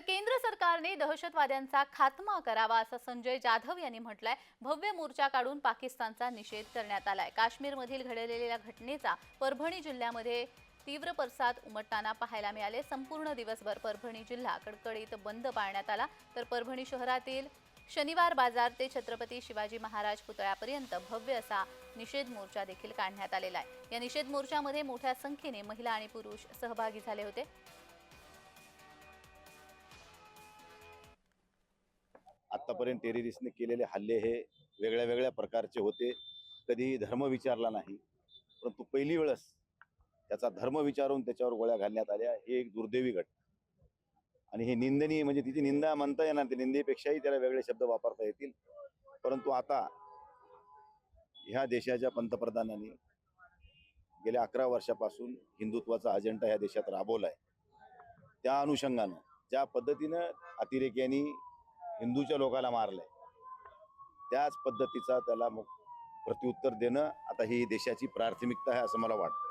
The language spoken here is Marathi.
तर केंद्र सरकारने दहशतवाद्यांचा खात्मा करावा असं संजय जाधव यांनी म्हटलंय. भव्य मोर्चा काढून पाकिस्तानचा निषेध करण्यात आलाय. काश्मीरमधील घडलेल्या घटनेचा परभणी जिल्ह्यामध्ये तीव्र पडसाद उमटताना पाहायला मिळाले. संपूर्ण दिवसभर परभणी जिल्हा कडकडीत बंद पाळण्यात आला. तर परभणी शहरातील शनिवार बाजार ते छत्रपती शिवाजी महाराज पुतळ्यापर्यंत भव्य असा निषेध मोर्चा देखील काढण्यात आलेला आहे. या निषेध मोर्चामध्ये मोठ्या संख्येने महिला आणि पुरुष सहभागी झाले होते. आत्तापर्यंत टेररिस्टने केलेले हल्ले हे वेगळ्या वेगळ्या प्रकारचे होते. कधी धर्म विचारला नाही. परंतु पहिली वेळस त्याचा धर्म विचारून त्याच्यावर गोळ्या घालण्यात आल्या हे एक दुर्दैवी घटना. आणि हे निंदनीय म्हणजे तिची निंदा म्हणता येणार ते निंदेपेक्षाही त्याला वेगळे शब्द वापरता येतील. परंतु आता ह्या देशाच्या पंतप्रधानांनी गेल्या अकरा वर्षापासून हिंदुत्वाचा अजेंडा ह्या देशात राबवला आहे त्या अनुषंगानं ज्या पद्धतीनं अतिरेक्यांनी हिंदूच्या लोकाला मारलंय. त्याच पद्धतीचा त्याला मग प्रत्युत्तर देणं आता ही देशाची प्राथमिकता आहे असं मला वाटतं.